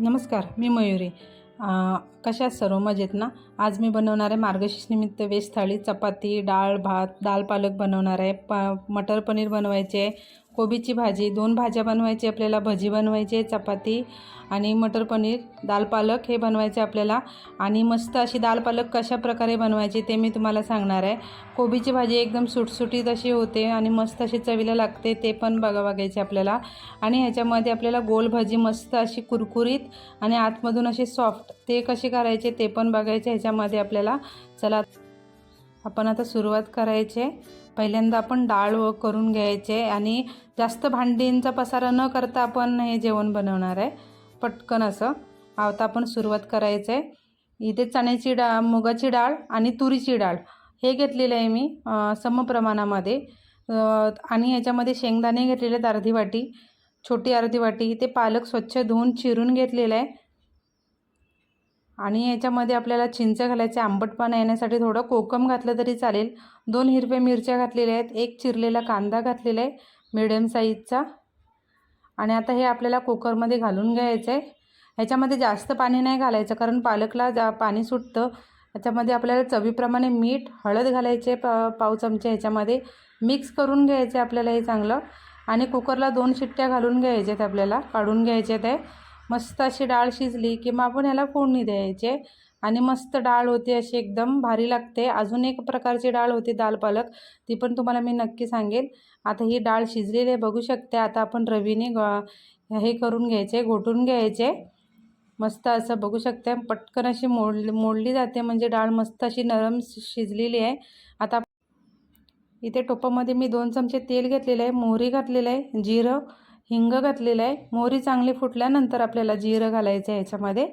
नमस्कार मी मयुरी. कशा सर्व? मजेत ना? आज मी बनवणार आहे मार्गशीर्षनिमित्त वेज थाळी चपाती डाळ भात दाल पालक बनवणार आहे. प मटर पनीर बनवायचे आहे. कोबीची भाजी दोन भाज्या बनवायची आपल्याला भजी बनवायची आहे चपाती आणि मटर पनीर दाल पालक हे बनवायचे आपल्याला. आणि मस्त अशी दाल पालक कशा प्रकारे बनवायची ते मी तुम्हाला सांगणार आहे. कोबीची भाजी एकदम सुटसुटीत अशी होते आणि मस्त अशी चवीला लागते ते पण बघा बघायचे आपल्याला. आणि ह्याच्यामध्ये आपल्याला गोल भाजी मस्त अशी कुरकुरीत आणि आतमधून अशी सॉफ्ट ते कसे करायचे ते पण बघायचे ह्याच्यामध्ये आपल्याला. चला आपण आता सुरुवात करायचे. पहिल्यांदा आपण डाळ व करून घ्यायचे आणि जास्त भांडींचा पसारा न करता आपण हे जेवण बनवणार आहे. पटकन असं. आता आपण सुरुवात करायचं आहे इथे चण्याची डाळ मुगाची डाळ आणि तुरीची डाळ. हे घेतलेलं आहे मी समप्रमाणामध्ये आणि ह्याच्यामध्ये शेंगदाणे घेतलेले आहेत अर्धी वाटी छोटी अर्धी वाटी. ते पालक स्वच्छ धुवून चिरून घेतलेलं आहे. आणि याच्यामध्ये आपल्याला चिंच घालायचे आंबटपणा येण्यासाठी थोडं कोकम घातलं तरी चालेल. दोन हिरव्या मिरच्या घातलेल्या आहेत एक चिरलेला कांदा घातलेला आहे मिडियम साईजचा आणि आता हे आपल्याला कुकरमध्ये घालून घ्यायचं आहे. ह्याच्यामध्ये जास्त पाणी नाही घालायचं कारण पालकला जा पाणी सुटतं. ह्याच्यामध्ये आपल्याला चवीप्रमाणे मीठ हळद घालायचे प पाव चमचे ह्याच्यामध्ये मिक्स करून घ्यायचे आपल्याला हे चांगलं. आणि कुकरला दोन शिट्ट्या घालून घ्यायच्यात आपल्याला काढून घ्यायचे ते मस्त अशी डाळ शिजली की मग आपण ह्याला फोडणी द्यायचे. आणि मस्त डाळ होती अशी एकदम भारी लागते. अजून एक प्रकारची डाळ होती दाल पालक. ती पण तुम्हाला मी नक्की सांगेल आता ही डाळ शिजलेली आहे बघू शकते. आता आपण रवीने ग हे करून घ्यायचे घोटून घ्यायचे. मस्त असं बघू शकते. पटकन अशी मोड मोडली जाते म्हणजे डाळ मस्त अशी नरम शिजलेली आहे. आता इथे टोपामध्ये मी दोन चमचे तेल घेतलेलं आहे मोहरी घातलेलं आहे जिरं हिंग घातलेलं आहे. मोहरी चांगली फुटल्यानंतर आपल्याला जिरं घालायचं आहे याच्यामध्ये.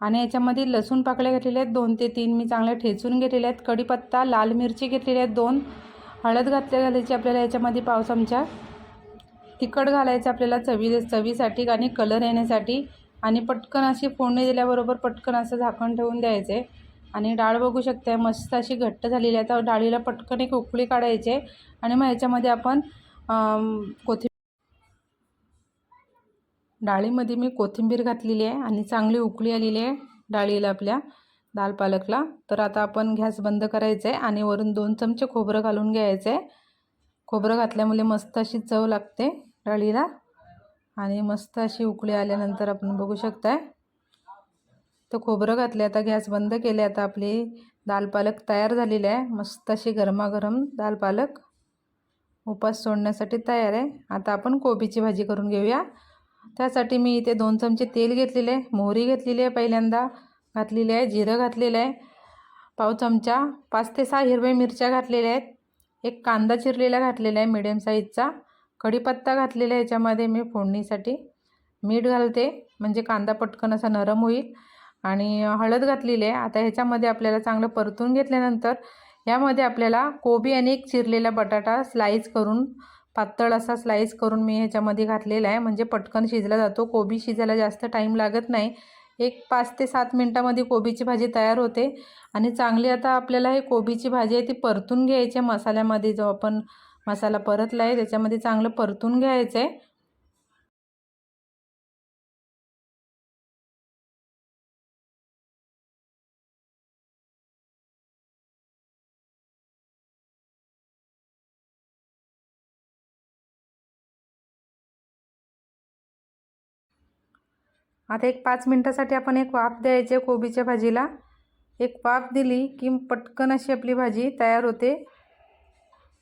आणि याच्यामध्ये लसूण पाकळ्या घातलेल्या आहेत. दोन ते तीन मी चांगल्या ठेचून घेतलेल्या आहेत. कढीपत्ता लाल मिरची घेतलेल्या आहेत. दोन. हळद घातल्या घालायची आपल्याला याच्यामध्ये पाव चमचा. तिखट घालायचं आपल्याला चवी चवीसाठी आणि कलर येण्यासाठी. आणि पटकन अशी फोडणी दिल्याबरोबर पटकन असं झाकण ठेवून द्यायचे. आणि डाळ बघू शकता मस्त अशी घट्ट झालेली आहे. तर डाळीला पटकन एक उकळी काढायचे आणि मग याच्यामध्ये आपण कोथिंबीर डाळीमध्ये मी कोथिंबीर घातलेली आहे आणि चांगली उकळी आलेली आहे डाळीला आपल्या दाल पालकला. तर आता आपण गॅस बंद करायचं आहे आणि वरून दोन चमचे खोबरं घालून घ्यायचं आहे. खोबरं घातल्यामुळे मस्त अशी चव लागते डाळीला. आणि मस्त अशी उकळी आल्यानंतर आपण बघू शकताय. तर खोबरं घातले आता गॅस बंद केले आता आपली दाल पालक तयार झालेली आहे. मस्त अशी गरमागरम दाल पालक उपास सोडण्यासाठी तयार आहे. आता आपण कोबीची भाजी करून घेऊया. त्यासाठी मी इथे दोन चमचे तेल घेतलेले आहे मोहरी घेतलेली आहे पहिल्यांदा घातलेली आहे जिरं घातलेलं आहे पाव चमचा पाच ते सहा हिरव्या मिरच्या घातलेल्या आहेत एक कांदा चिरलेला घातलेला आहे मिडियम साईजचा कढीपत्ता घातलेला आहे याच्यामध्ये मी फोडणीसाठी मीठ घालते म्हणजे कांदा पटकन असा नरम होईल आणि हळद घातलेली आहे आता ह्याच्यामध्ये आपल्याला चांगलं परतून घेतल्यानंतर यामध्ये आपल्याला कोबी आणि एक चिरलेला बटाटा स्लाईस करून पातळ असा स्लाईस करून मी ह्याच्यामध्ये घातलेला आहे. म्हणजे पटकन शिजला जातो. कोबी शिजायला जास्त टाईम लागत नाही. एक पाच ते सात मिनटामध्ये कोबीची भाजी तयार होते. आणि चांगली आता आपल्याला हे कोबीची भाजी आहे ती परतून घ्यायची आहे मसाल्यामध्ये. जो आपण मसाला परतला आहे त्याच्यामध्ये चांगलं परतून घ्यायचं आहे. आता एक पाच मिनटासाठी आपण एक वाफ द्यायचे कोबीच्या भाजीला. एक वाफ दिली की पटकन अशी आपली भाजी तयार होते.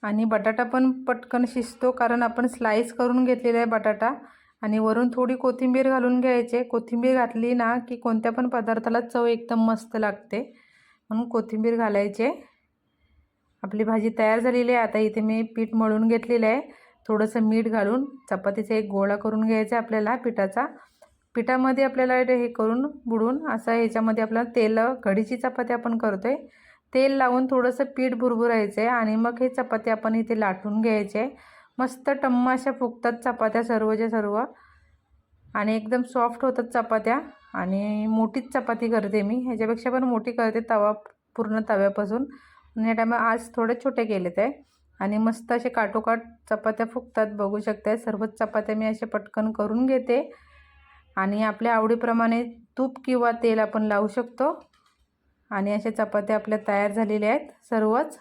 आणि बटाटा पण पटकन शिजतो कारण आपण स्लाईस करून घेतलेला आहे बटाटा. आणि वरून थोडी कोथिंबीर घालून घ्यायचे. कोथिंबीर घातली ना की कोणत्या पण पदार्थाला चव एकदम मस्त लागते. म्हणून कोथिंबीर घालायचे. आपली भाजी तयार झालेली आहे. आता इथे मी पीठ मळून घेतलेलं आहे. थोडंसं मीठ घालून चपातीचा एक गोळा करून घ्यायचा आपल्याला पिठाचा. पिठामध्ये आपल्याला हे करून बुडून असं ह्याच्यामध्ये आपल्याला तेल घडीची चपाती आपण करतो आहे तेल लावून थोडंसं पीठ भुरभुरायचं आहे आणि मग हे चपाती आपण इथे लाटून घ्यायचे मस्त टम्मा अशा फुगतात चपात्या सर्वच्या सर्व. आणि एकदम सॉफ्ट होतात चपात्या. आणि मोठीच चपाती करते मी. ह्याच्यापेक्षा पण मोठी करते तवा पूर्ण तव्यापासून. या टायमा आज थोडे छोटे केलेत आहे. आणि मस्त असे काटोकाट चपात्या फुगतात बघू शकता सर्वच चपात्या मी असे पटकन करून घेते. आणि आपल्या आवडीप्रमाणे तूप किंवा तेल आपण लावू शकतो. आणि अशा चपात्या आपल्या तयार झालेल्या आहेत सर्वच.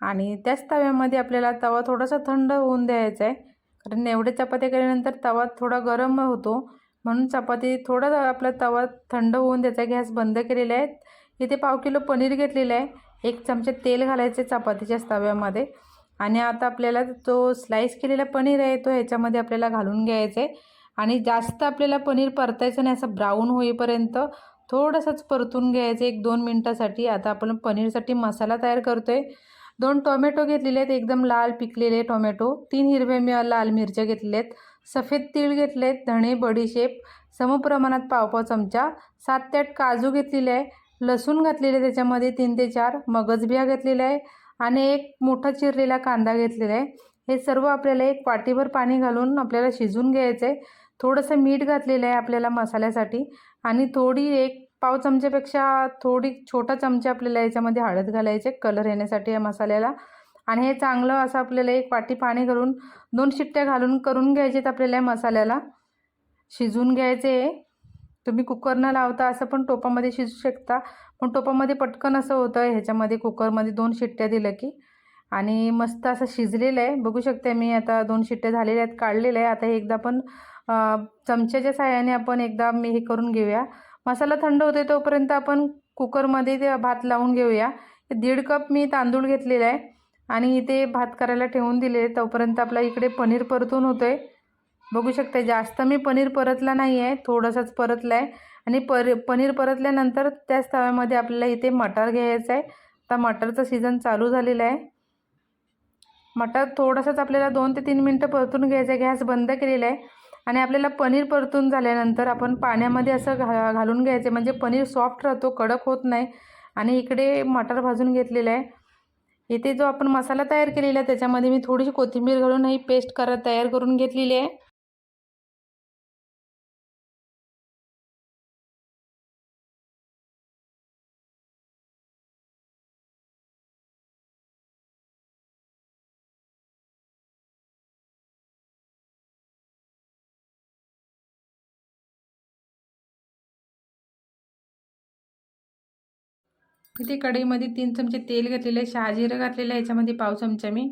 आणि त्याच तव्यामध्ये आपल्याला तवा थोडासा थंड होऊन द्यायचा आहे. कारण एवढे चपात्या केल्यानंतर तवा थोडा गरम होतो. म्हणून चपाती थोडा आपला तवा थंड होऊन द्यायचा गॅस बंद केलेला आहे. इथे पाव किलो पनीर घेतलेलं आहे. एक चमचे तेल घालायचे चपातीच्या तव्यामध्ये. आणि आता आपल्याला जो स्लाईस केलेला पनीर आहे तो ह्याच्यामध्ये आपल्याला घालून घ्यायचा आहे. आणि जास्त आपल्याला पनीर परतायचं नाही असं ब्राऊन होईपर्यंत थोडंसंच परतून घ्यायचं एक दोन मिनटासाठी. आता आपण पनीरसाठी मसाला तयार करतो आहे दोन टोमॅटो घेतलेले आहेत एकदम लाल पिकलेले टोमॅटो. तीन हिरवे मी लाल मिरच्या घेतलेल्या आहेत. सफेद तीळ घेतले आहेत धणे बडीशेप समप्रमाणात पावपाव चमचा. सात ते आठ काजू घेतलेले आहे. लसूण घातलेले त्याच्यामध्ये तीन ते चार. मगजबिया घेतलेल्या आहे आणि एक मोठा चिरलेला कांदा घेतलेला आहे. हे सर्व आपल्याला एक पाटीभर पाणी घालून आपल्याला शिजून घ्यायचं आहे थोडंसं मीठ घातलेलं आहे आपल्याला मसाल्यासाठी. आणि थोडी एक पाव चमच्यापेक्षा थोडी छोटा चमचा आपल्याला याच्यामध्ये हळद घालायचे कलर येण्यासाठी या मसाल्याला. आणि हे चांगलं असं आपल्याला एक वाटी पाणी घालून दोन शिट्ट्या घालून करून घ्यायचेत आपल्याला या मसाल्याला. शिजवून घ्यायचे. तुम्ही कुकर न लावता असं पण टोपामध्ये शिजू शकता. पण टोपामध्ये पटकन असं होतं ह्याच्यामध्ये कुकरमध्ये दोन शिट्ट्या दिलं की. आणि मस्त असं शिजलेलं आहे. बघू शकते मी आता दोन शिट्ट्या झालेल्या आहेत काढलेलं आहे आता हे एकदा पण चमच्याच्या साह्याने आपण एकदा मी हे करून घेऊया. मसाला थंड होते तोपर्यंत आपण कुकरमध्ये ते भात लावून घेऊया. दीड कप मी तांदूळ घेतलेला आहे आणि इथे भात करायला ठेवून दिले. तोपर्यंत आपला इकडे पनीर परतून होतं आहे बघू शकता जास्त मी पनीर परतला नाही आहे थोडंसंच परतलं आहे आणि पर पनीर परतल्यानंतर त्याच तव्यामध्ये आपल्याला इथे मटार घ्यायचं आहे. आता मटरचं सीझन चालू झालेलं आहे. मटार थोडंसंच आपल्याला दोन ते तीन मिनटं परतून घ्यायचं आहे. गॅस बंद केलेला आहे. आणि आपल्याला पनीर परतून झाल्यानंतर आपण पाण्यामध्ये असं घा घालून घ्यायचं. म्हणजे पनीर सॉफ्ट राहतो कडक होत नाही. आणि इकडे मटार भाजून घेतलेलं आहे. इथे जो आपण मसाला तयार केलेला आहे त्याच्यामध्ये मी थोडीशी कोथिंबीर घालून ही पेस्ट करत तयार करून घेतलेली आहे. इथे कढईमध्ये तीन चमचे तेल घातलेले आहे. शहाजिरं घातलेलं आहे याच्यामध्ये पाव चमचा मी.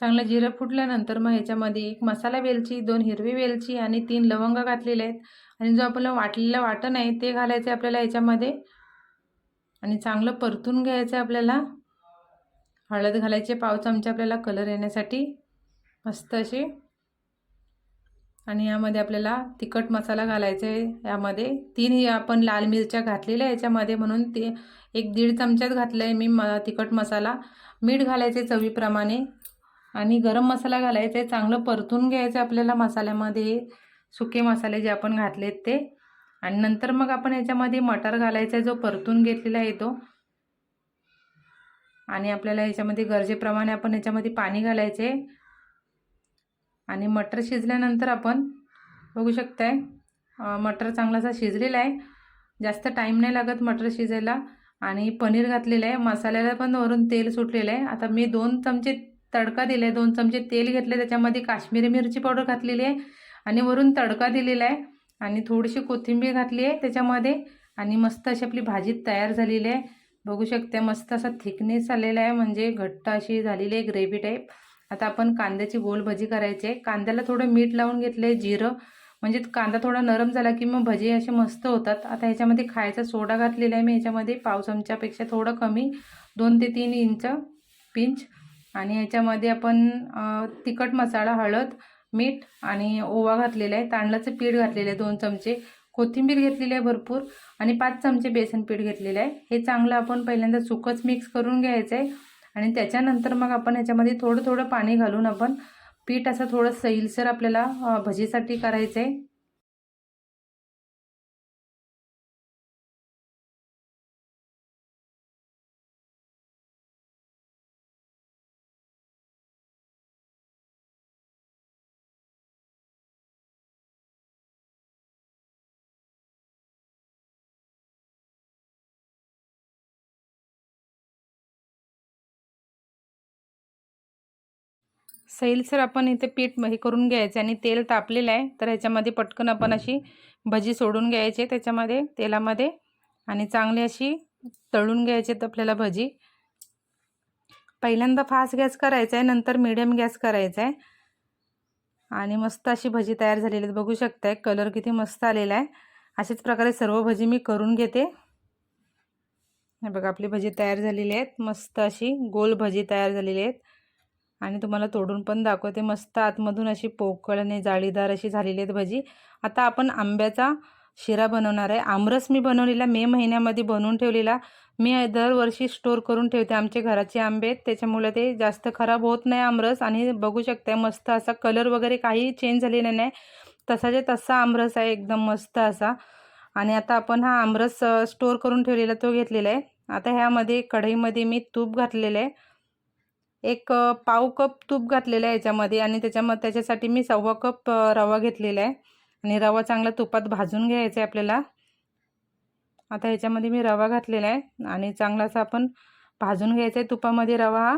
चांगलं जिरं फुटल्यानंतर मग ह्याच्यामध्ये एक मसाला वेलची दोन हिरवी वेलची आणि तीन लवंग घातलेले आहेत. आणि जो आपलं वाटलेलं वाटण आहे ते घालायचं आहे आपल्याला याच्यामध्ये. आणि चांगलं परतून घ्यायचं आहे आपल्याला. हळद घालायचे पाव चमचे आपल्याला कलर येण्यासाठी. मस्त अशी आणि यामध्ये आपल्याला तिखट मसाला घालायचा आहे. यामध्ये तीन आपण लाल मिरच्या घातलेल्या याच्यामध्ये म्हणून ते एक दीड चमच्यात घातलं आहे मी म तिखट मसाला. मीठ घालायचे चवीप्रमाणे आणि गरम मसाला घालायचा आहे. चांगलं परतून घ्यायचं आपल्याला मसाल्यामध्ये. सुके मसाले जे आपण घातलेत ते. आणि नंतर मग आपण याच्यामध्ये मटार घालायचा आहे जो परतून घेतलेला आहे तो. आणि आपल्याला याच्यामध्ये गरजेप्रमाणे आपण याच्यामध्ये पाणी घालायचे आणि मटर शिजल्यानंतर आपण बघू शकताय मटर चांगलासा शिजलेला आहे. जास्त टाईम नाही लागत मटर शिजायला. आणि पनीर घातलेलं आहे. मसाल्याला पण वरून तेल सुटलेलं आहे. आता मी दोन चमचे तडका दिला आहे दोन चमचे तेल घेतले त्याच्यामध्ये काश्मीरी मिरची पावडर घातलेली आहे. आणि वरून तडका दिलेला आहे. आणि थोडीशी कोथिंबीर घातली आहे त्याच्यामध्ये. आणि मस्त अशी आपली भाजी तयार झालेली आहे. बघू शकते मस्त असा थिकनेस आलेला आहे. म्हणजे घट्ट अशी झालेली आहे ग्रेव्ही टाईप आता आपण कांद्याची गोल भजी करायची आहे. कांद्याला थोडं मीठ लावून घेतलं आहे जिरं. म्हणजे कांदा थोडा नरम झाला की मग भजी असे मस्त होतात. आता ह्याच्यामध्ये खायचा सोडा घातलेला आहे मी ह्याच्यामध्ये. पाव चमच्यापेक्षा थोडं कमी. दोन ते तीन इंच पिंच. आणि ह्याच्यामध्ये आपण तिखट मसाला हळद मीठ आणि ओवा घातलेला आहे. तांदळाचं पीठ घातलेलं आहे दोन चमचे. कोथिंबीर घेतलेली आहे भरपूर. आणि पाच चमचे बेसन पीठ घेतलेलं आहे. हे चांगलं आपण पहिल्यांदा सुकच मिक्स करून घ्यायचं आहे. आणि त्याच्यानंतर मग आपण ह्याच्यामध्ये थोडं थोडं पाणी घालून आपण पीठ असं थोडं सैलसर आपल्याला भजीसाठी करायचं आहे सैलसर आपण इथे पीठ हे करून घ्यायचं आणि तेल तापलेलं आहे. तर ह्याच्यामध्ये पटकन आपण अशी भजी सोडून घ्यायची त्याच्यामध्ये तेलामध्ये. आणि चांगली अशी तळून घ्यायचे आपल्याला भजी. पहिल्यांदा फास्ट गॅस करायचा आहे नंतर मिडियम गॅस करायचा आहे. आणि मस्त अशी भजी तयार झालेली आहे बघू शकताय कलर किती मस्त आलेला आहे. अशाच प्रकारे सर्व भजी मी करून घेते. हे बघा आपली भजी तयार झालेली आहेत. मस्त अशी गोल भजी तयार झालेली आहेत. आणि तुम्हाला तोडून पण दाखवते. मस्त आतमधून अशी पोकळ आणि जाळीदार अशी झालेली आहेत भजी. आता आपण आंब्याचा शिरा बनवणार आहे. आमरस मी बनवलेला मे महिन्यामध्ये बनवून ठेवलेला. मी दरवर्षी स्टोर करून ठेवते. आमचे घराचे आंबे आहेत त्याच्यामुळे ते जास्त खराब होत नाही आमरस. आणि बघू शकता मस्त असा कलर वगैरे काही चेंज झालेला नाही. तसाचे तसा आमरस आहे एकदम मस्त असा. आणि आता आपण हा आमरस स्टोर करून ठेवलेला तो घेतलेला आहे. आता ह्यामध्ये कढईमध्ये मी तूप घातलेलं आहे. एक पाव कप तूप घातलेलं आहे याच्यामध्ये आणि त्याच्यामध्ये त्याच्यासाठी मी सव्वा कप रवा घेतलेला आहे. आणि रवा चांगला तुपात भाजून घ्यायचा आहे आपल्याला. आता ह्याच्यामध्ये मी रवा घातलेला आहे आणि चांगलासा आपण भाजून घ्यायचा आहे तुपामध्ये रवा हा.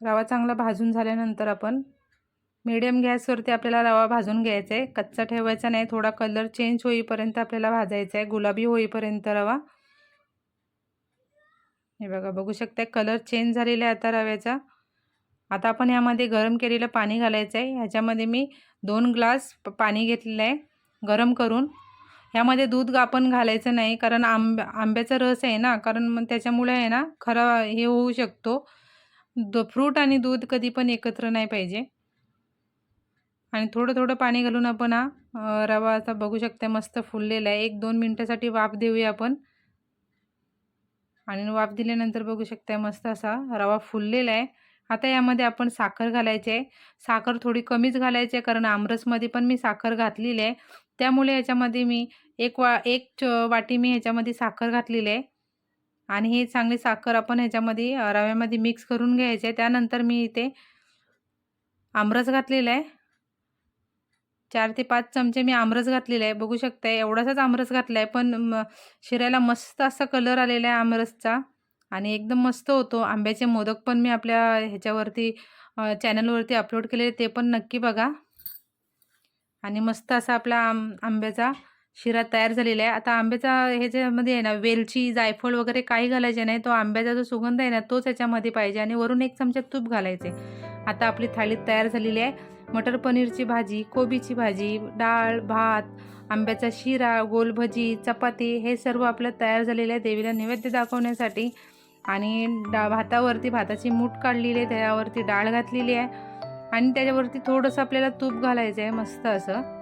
रवा चांगला भाजून झाल्यानंतर आपण मीडियम गॅसवरती आपल्याला रवा भाजून घ्यायचा आहे कच्चा ठेवायचा नाही थोडा कलर चेंज होईपर्यंत आपल्याला भाजायचा आहे गुलाबी होईपर्यंत रवा. हे बघा बघू शकता कलर चेंज झालेला आहे आता रव्याचा. आता आपण यामध्ये गरम केलेलं पाणी घालायचं आहे ह्याच्यामध्ये मी दोन ग्लास पाणी घेतलेलं आहे गरम करून. ह्यामध्ये दूध आपण घालायचं नाही कारण आंब आंब्याचा रस आहे ना कारण मग त्याच्यामुळे आहे ना खरा हे होऊ शकतो. द फ्रूट आणि दूध कधी पण एकत्र नाही पाहिजे. आणि थोडं थोडं पाणी घालून आपण हा रवा आता बघू शकता मस्त फुललेला आहे. एक दोन मिनटासाठी वाफ देऊया आपण. आणि वाफ दिल्यानंतर बघू शकता मस्त असा रवा फुललेला आहे. आता यामध्ये आपण साखर घालायची आहे. साखर थोडी कमीच घालायची आहे कारण आमरसमध्ये पण मी साखर घातलेली आहे. त्यामुळे याच्यामध्ये मी एक वा एक वाटी मी ह्याच्यामध्ये साखर घातलेली आहे. आणि ही चांगली साखर आपण ह्याच्यामध्ये रव्यामध्ये मिक्स करून घ्यायचे आहे. त्यानंतर मी इथे आमरस घातलेला आहे. चार ते पाच चमचे मी आमरस घातलेला आहे. बघू शकता एवढासाच आमरस घातला आहे पण शिऱ्याला मस्त असा कलर आलेला आहे आमरसचा. आणि एकदम मस्त होतो. आंब्याचे मोदक पण मी आपल्या ह्याच्यावरती चॅनलवरती अपलोड केलेले ते पण नक्की बघा. आणि मस्त असा आपला आंब आंब्याचा शिरा तयार झालेला आहे. आता आंब्याचा ह्याच्यामध्ये आहे ना वेलची जायफळ वगैरे काही घालायचे नाही. तो आंब्याचा जो सुगंध आहे ना तोच याच्यामध्ये पाहिजे. आणि वरून एक चमचा तूप घालायचे. आता आपली थाळी तयार झालेली आहे. मटर पनीरची भाजी कोबीची भाजी डाळ भात आंब्याचा शिरा गोलभजी चपाती हे सर्व आपलं तयार झालेलं आहे देवीला नैवेद्य दाखवण्यासाठी. आणि डा भातावरती भाताची मूठ काढलेली आहे त्याच्यावरती डाळ घातलेली आहे. आणि त्याच्यावरती थोडंसं आपल्याला तूप घालायचं आहे मस्त असं.